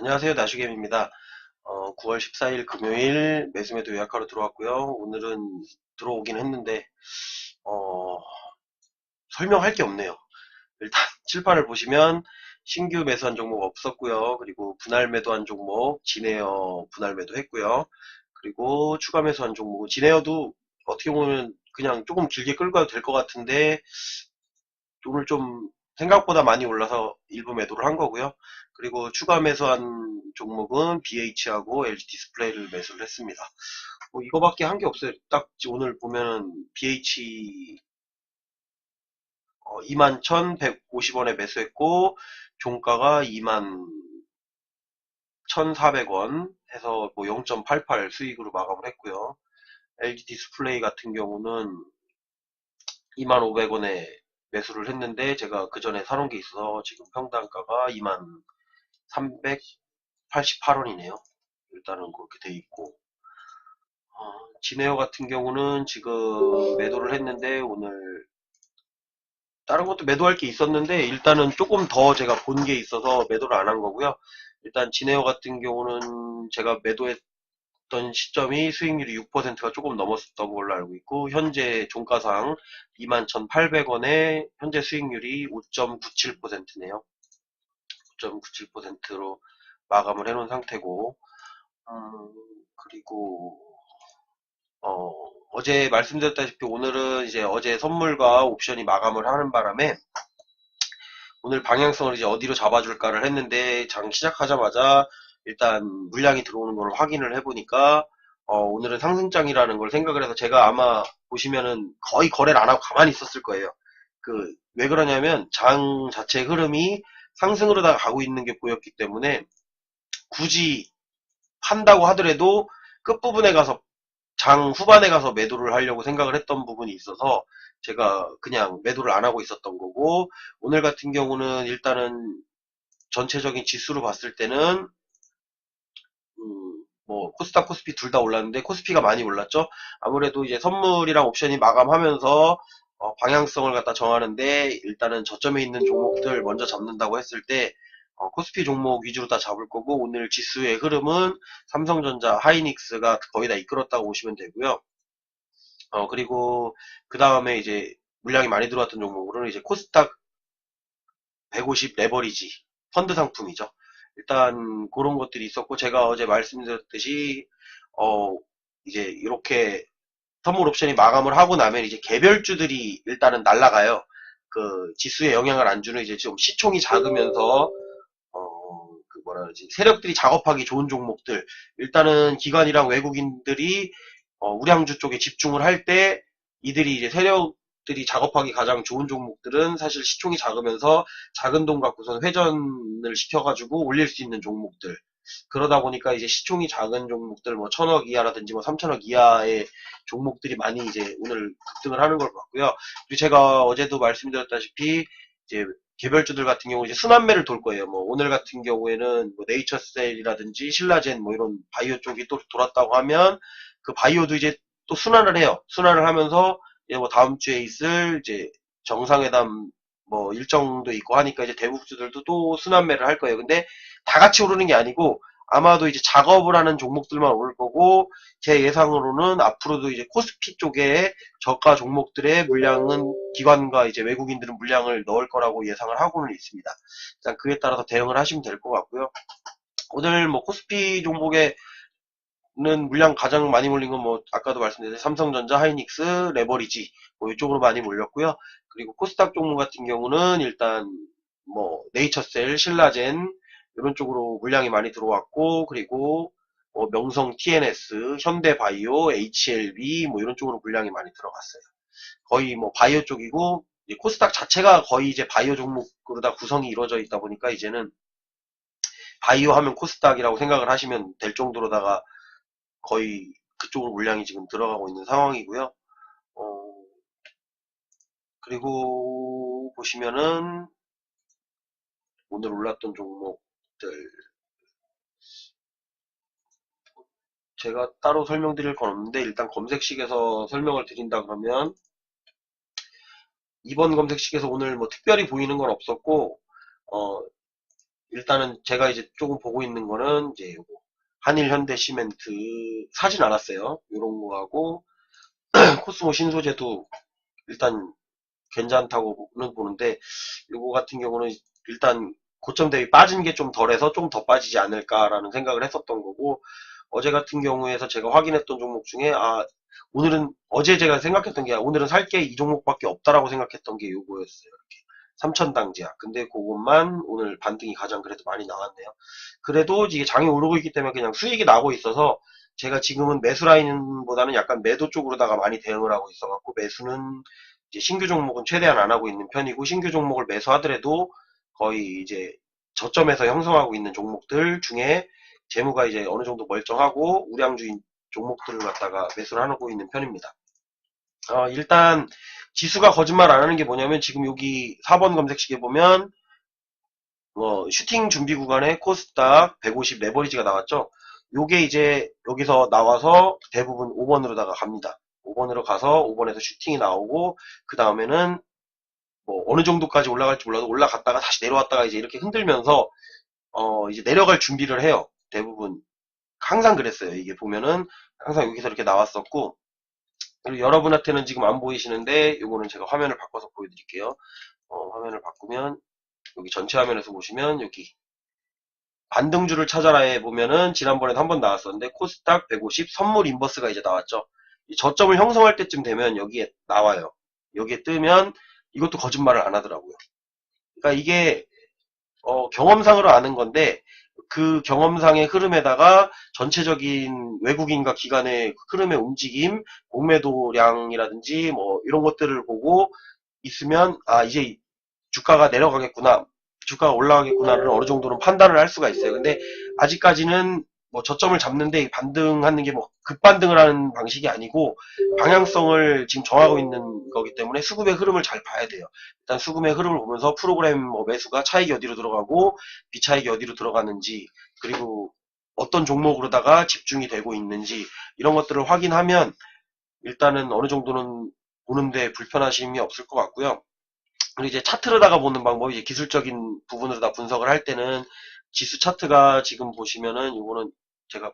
안녕하세요. 나슈겜입니다. 어, 9월 14일 금요일 매수매도 예약하러 들어왔고요. 오늘은 들어오긴 했는데 어, 설명할 게 없네요. 일단 칠판을 보시면 신규 매수한 종목 없었고요. 그리고 분할 매도한 종목 진에어 분할 매도 했고요. 그리고 추가 매수한 종목 진에어도 어떻게 보면 그냥 조금 길게 끌고 가도 될 것 같은데 오늘 좀 생각보다 많이 올라서 일부 매도를 한 거고요. 그리고 추가 매수한 종목은 BH하고 LG 디스플레이를 매수를 했습니다. 뭐 이거밖에 한 게 없어요. 딱 오늘 보면 BH 21,150원에 매수했고 종가가 21,400원 해서 뭐 0.88 수익으로 마감을 했고요. LG 디스플레이 같은 경우는 2,500원에 매수를 했는데 제가 그 전에 사놓은 게 있어서 지금 평단가가 2388원이네요. 일단은 그렇게 돼 있고 어, 진에어 같은 경우는 지금 매도를 했는데 오늘 다른 것도 매도할 게 있었는데 일단은 조금 더 제가 본 게 있어서 매도를 안 한 거고요. 일단 진에어 같은 경우는 제가 매도했 던 시점이 수익률이 6%가 조금 넘었던 걸로 알고 있고 현재 종가상 21,800원에 현재 수익률이 5.97%네요. 5.97%로 마감을 해놓은 상태고 음, 그리고 어, 제 말씀드렸다시피 오늘은 이제 어제 선물과 옵션이 마감을 하는 바람에 오늘 방향성을 이제 어디로 잡아줄까를 했는데 장 시작하자마자 일단 물량이 들어오는 걸 확인을 해보니까 어, 오늘은 상승장이라는 걸 생각을 해서 제가 아마 보시면은 거의 거래를 안 하고 가만히 있었을 거예요. 그 왜 그러냐면 장 자체 흐름이 상승으로 다 가고 있는 게 보였기 때문에 굳이 판다고 하더라도 끝부분에 가서 장 후반에 가서 매도를 하려고 생각을 했던 부분이 있어서 제가 그냥 매도를 안 하고 있었던 거고 오늘 같은 경우는 일단은 전체적인 지수로 봤을 때는 뭐 코스닥 코스피 둘 다 올랐는데 코스피가 많이 올랐죠. 아무래도 이제 선물이랑 옵션이 마감하면서 어, 방향성을 갖다 정하는데 일단은 저점에 있는 종목들 먼저 잡는다고 했을 때 어, 코스피 종목 위주로 다 잡을 거고 오늘 지수의 흐름은 삼성전자, 하이닉스가 거의 다 이끌었다고 보시면 되고요. 어, 그리고 그 다음에 이제 물량이 많이 들어왔던 종목으로는 이제 코스닥 150 레버리지 펀드 상품이죠. 일단 그런 것들이 있었고 제가 어제 말씀드렸듯이 어 이제 이렇게 선물 옵션이 마감을 하고 나면 이제 개별주들이 일단은 날라가요. 그 지수에 영향을 안 주는 이제 좀 시총이 작으면서 어그 뭐라 그러지 세력들이 작업하기 좋은 종목들 일단은 기관이랑 외국인들이 어 우량주 쪽에 집중을 할 때 이들이 이제 세력 들이 작업하기 가장 좋은 종목들은 사실 시총이 작으면서 작은 돈 갖고선 회전을 시켜가지고 올릴 수 있는 종목들. 그러다 보니까 이제 시총이 작은 종목들 뭐 천억 이하라든지 뭐 삼천억 이하의 종목들이 많이 이제 오늘 급등을 하는 걸 봤고요. 그리고 제가 어제도 말씀드렸다시피 이제 개별주들 같은 경우 이제 순환매를 돌 거예요. 뭐 오늘 같은 경우에는 뭐 네이처셀이라든지 신라젠 뭐 이런 바이오 쪽이 또 돌았다고 하면 그 바이오도 이제 또 순환을 해요. 순환을 하면서 예, 뭐 다음 주에 있을 이제 정상회담 뭐 일정도 있고 하니까 이제 대국주들도 또 순환매를 할 거예요. 근데 다 같이 오르는 게 아니고 아마도 이제 작업을 하는 종목들만 오를 거고 제 예상으로는 앞으로도 이제 코스피 쪽에 저가 종목들의 물량은 기관과 이제 외국인들은 물량을 넣을 거라고 예상을 하고는 있습니다. 일단 그에 따라서 대응을 하시면 될 것 같고요. 오늘 뭐 코스피 종목의 는 물량 가장 많이 몰린 건 뭐 아까도 말씀드린 삼성전자, 하이닉스, 레버리지 뭐 이쪽으로 많이 몰렸고요. 그리고 코스닥 종목 같은 경우는 일단 뭐 네이처셀, 신라젠 이런 쪽으로 물량이 많이 들어왔고 그리고 뭐 명성 TNS, 현대바이오, HLB 뭐 이런 쪽으로 물량이 많이 들어갔어요. 거의 뭐 바이오 쪽이고 코스닥 자체가 거의 이제 바이오 종목으로 다 구성이 이루어져 있다 보니까 이제는 바이오 하면 코스닥이라고 생각을 하시면 될 정도로다가 거의 그쪽으로 물량이 지금 들어가고 있는 상황이고요. 어, 그리고 보시면은 오늘 올랐던 종목들 제가 따로 설명드릴 건 없는데 일단 검색식에서 설명을 드린다 그러면 이번 검색식에서 오늘 뭐 특별히 보이는 건 없었고 어, 일단은 제가 이제 조금 보고 있는 거는 이제 요거 한일 현대 시멘트 사진 않았어요. 요런 거하고 코스모 신소재도 일단 괜찮다고는 보는데 요거 같은 경우는 일단 고점 대비 빠진 게 좀 덜해서 좀 더 빠지지 않을까라는 생각을 했었던 거고 어제 같은 경우에서 제가 확인했던 종목 중에 아 오늘은 어제 제가 생각했던 게 오늘은 살 게 이 종목밖에 없다라고 생각했던 게 요거였어요. 이렇게 3천당지야. 근데 그것만 오늘 반등이 가장 그래도 많이 나왔네요. 그래도 이게 장이 오르고 있기 때문에 그냥 수익이 나고 있어서 제가 지금은 매수 라인보다는 약간 매도 쪽으로다가 많이 대응을 하고 있어갖고 매수는 이제 신규 종목은 최대한 안 하고 있는 편이고 신규 종목을 매수하더라도 거의 이제 저점에서 형성하고 있는 종목들 중에 재무가 이제 어느 정도 멀쩡하고 우량주인 종목들을 갖다가 매수를 하고 있는 편입니다. 어, 일단 지수가 거짓말 안 하는 게 뭐냐면 지금 여기 4번 검색식에 보면 어, 슈팅 준비 구간에 코스닥 150 레버리지가 나왔죠. 요게 이제 여기서 나와서 대부분 5번으로다가 갑니다. 5번으로 가서 5번에서 슈팅이 나오고 그 다음에는 뭐 어느 정도까지 올라갈지 몰라도 올라갔다가 다시 내려왔다가 이제 이렇게 흔들면서 어 이제 내려갈 준비를 해요. 대부분 항상 그랬어요. 이게 보면은 항상 여기서 이렇게 나왔었고 여러분한테는 지금 안 보이시는데 요거는 제가 화면을 바꿔서 보여드릴게요. 어, 화면을 바꾸면 여기 전체 화면에서 보시면 여기 반등주를 찾아라에 보면은 지난번에 한 번 나왔었는데 코스닥 150 선물 인버스가 이제 나왔죠. 저점을 형성할 때쯤 되면 여기에 나와요. 여기에 뜨면 이것도 거짓말을 안 하더라고요. 그러니까 이게 어, 경험상으로 아는 건데 그 경험상의 흐름에다가 전체적인 외국인과 기관의 흐름의 움직임, 공매도량이라든지 뭐 이런 것들을 보고 있으면 아 이제 주가가 내려가겠구나, 주가가 올라가겠구나를 어느 정도는 판단을 할 수가 있어요. 근데 아직까지는 뭐 저점을 잡는데 반등하는 게 뭐 급반등을 하는 방식이 아니고 방향성을 지금 정하고 있는 거기 때문에 수급의 흐름을 잘 봐야 돼요. 일단 수급의 흐름을 보면서 프로그램 뭐 매수가 차익이 어디로 들어가고 비차익이 어디로 들어가는지 그리고 어떤 종목으로다가 집중이 되고 있는지 이런 것들을 확인하면 일단은 어느 정도는 보는데 불편하심이 없을 것 같고요. 그리고 이제 차트로다가 보는 방법이 기술적인 부분으로 다 분석을 할 때는 지수 차트가 지금 보시면은 이거는 제가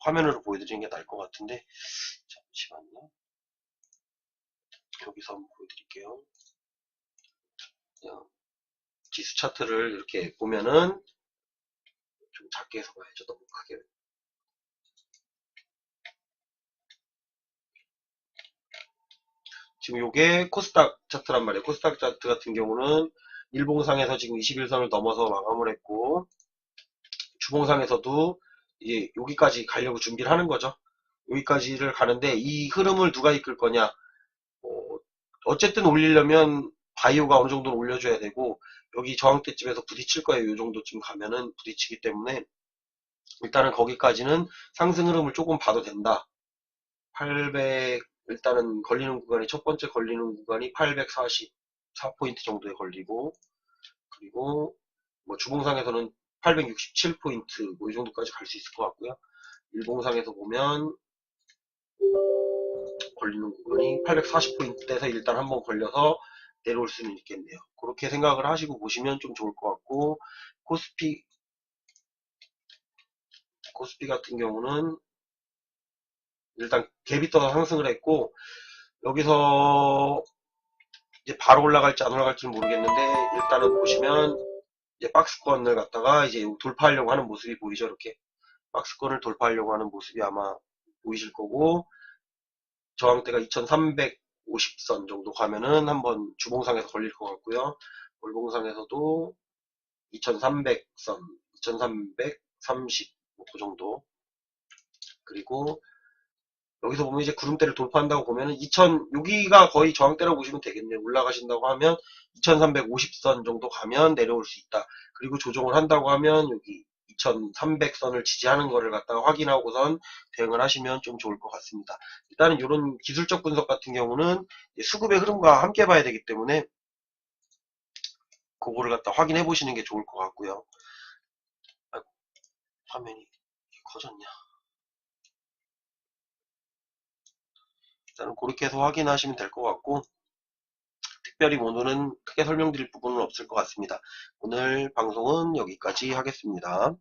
화면으로 보여드리는 게 나을 것 같은데 잠시만요. 여기서 한번 보여드릴게요. 지수 차트를 이렇게 보면은 좀 작게 해서 봐야죠. 너무 크게. 지금 요게 코스닥 차트란 말이에요. 코스닥 차트 같은 경우는 일봉상에서 지금 21선을 넘어서 마감을 했고 주봉상에서도 이제 여기까지 가려고 준비를 하는 거죠. 여기까지를 가는데 이 흐름을 누가 이끌 거냐 어, 어쨌든 올리려면 바이오가 어느 정도 올려줘야 되고 여기 저항대쯤에서 부딪힐 거예요. 이 정도쯤 가면은 부딪히기 때문에 일단은 거기까지는 상승 흐름을 조금 봐도 된다. 800 일단은 걸리는 구간이 첫 번째 걸리는 구간이 844포인트 정도에 걸리고 그리고 뭐 주봉상에서는 867포인트 뭐 이 정도까지 갈 수 있을 것 같고요. 일봉상에서 보면 걸리는 구간이 840포인트에서 일단 한번 걸려서 내려올 수는 있겠네요. 그렇게 생각을 하시고 보시면 좀 좋을 것 같고 코스피 코스피 같은 경우는 일단 갭이 떠서 상승을 했고 여기서 이제 바로 올라갈지 안 올라갈지는 모르겠는데 일단은 보시면 이제 박스권을 갖다가 이제 돌파하려고 하는 모습이 보이죠 이렇게? 박스권을 돌파하려고 하는 모습이 아마 보이실 거고 저항대가 2350선 정도 가면은 한번 주봉상에서 걸릴 것 같고요. 월봉상에서도 2300선 2330 그 정도. 그리고 여기서 보면 이제 구름대를 돌파한다고 보면은 2000 여기가 거의 저항대라고 보시면 되겠네요. 올라가신다고 하면 2350선 정도 가면 내려올 수 있다. 그리고 조정을 한다고 하면 여기 2300선을 지지하는 거를 갖다가 확인하고선 대응을 하시면 좀 좋을 것 같습니다. 일단은 이런 기술적 분석 같은 경우는 수급의 흐름과 함께 봐야 되기 때문에 그거를 갖다 확인해 보시는 게 좋을 것 같고요. 아, 화면이 커졌냐. 일단은 그렇게 해서 확인하시면 될 것 같고 특별히 오늘은 크게 설명드릴 부분은 없을 것 같습니다. 오늘 방송은 여기까지 하겠습니다.